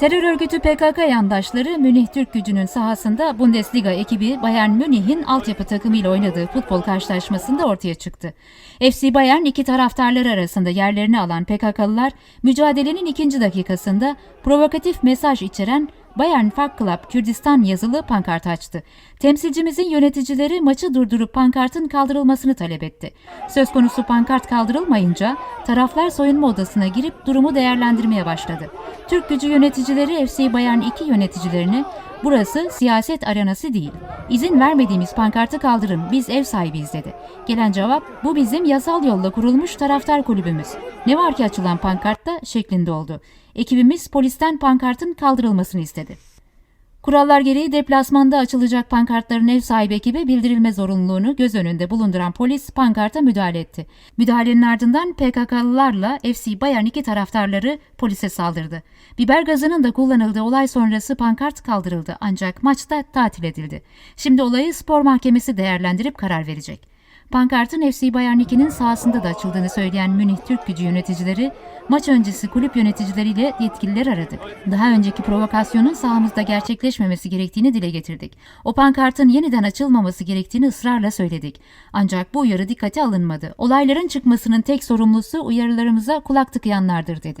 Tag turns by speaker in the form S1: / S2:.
S1: Terör örgütü PKK yandaşları Münih Türk gücünün sahasında Bundesliga ekibi Bayern Münih'in altyapı takımıyla oynadığı futbol karşılaşmasında ortaya çıktı. FC Bayern iki taraftarları arasında yerlerini alan PKK'lılar mücadelenin ikinci dakikasında provokatif mesaj içeren Bayern Fuck Club Kürdistan yazılı pankart açtı. Temsilcimizin yöneticileri maçı durdurup pankartın kaldırılmasını talep etti. Söz konusu pankart kaldırılmayınca taraflar soyunma odasına girip durumu değerlendirmeye başladı. Türk gücü yöneticileri FC Bayern 2 yöneticilerini Burası siyaset arenası değil. İzin vermediğimiz pankartı kaldırın. Biz ev sahibiyiz dedi. Gelen cevap bu bizim yasal yolla kurulmuş taraftar kulübümüz. Ne var ki açılan pankartta şeklinde oldu. Ekibimiz polisten pankartın kaldırılmasını istedi. Kurallar gereği deplasmanda açılacak pankartların ev sahibi ekibe bildirilme zorunluluğunu göz önünde bulunduran polis pankarta müdahale etti. Müdahalenin ardından PKK'lılarla FC Bayern 2 taraftarları polise saldırdı. Biber gazının da kullanıldığı olay sonrası pankart kaldırıldı ancak maçta tatil edildi. Şimdi olayı spor mahkemesi değerlendirip karar verecek. Pankartın FC Bayern 2'nin sahasında da açıldığını söyleyen Münih Türk gücü yöneticileri maç öncesi kulüp yöneticileriyle yetkililer aradı. Daha önceki provokasyonun sahamızda gerçekleşmemesi gerektiğini dile getirdik. O pankartın yeniden açılmaması gerektiğini ısrarla söyledik. Ancak bu uyarı dikkate alınmadı. Olayların çıkmasının tek sorumlusu uyarılarımıza kulak tıkayanlardır dedi.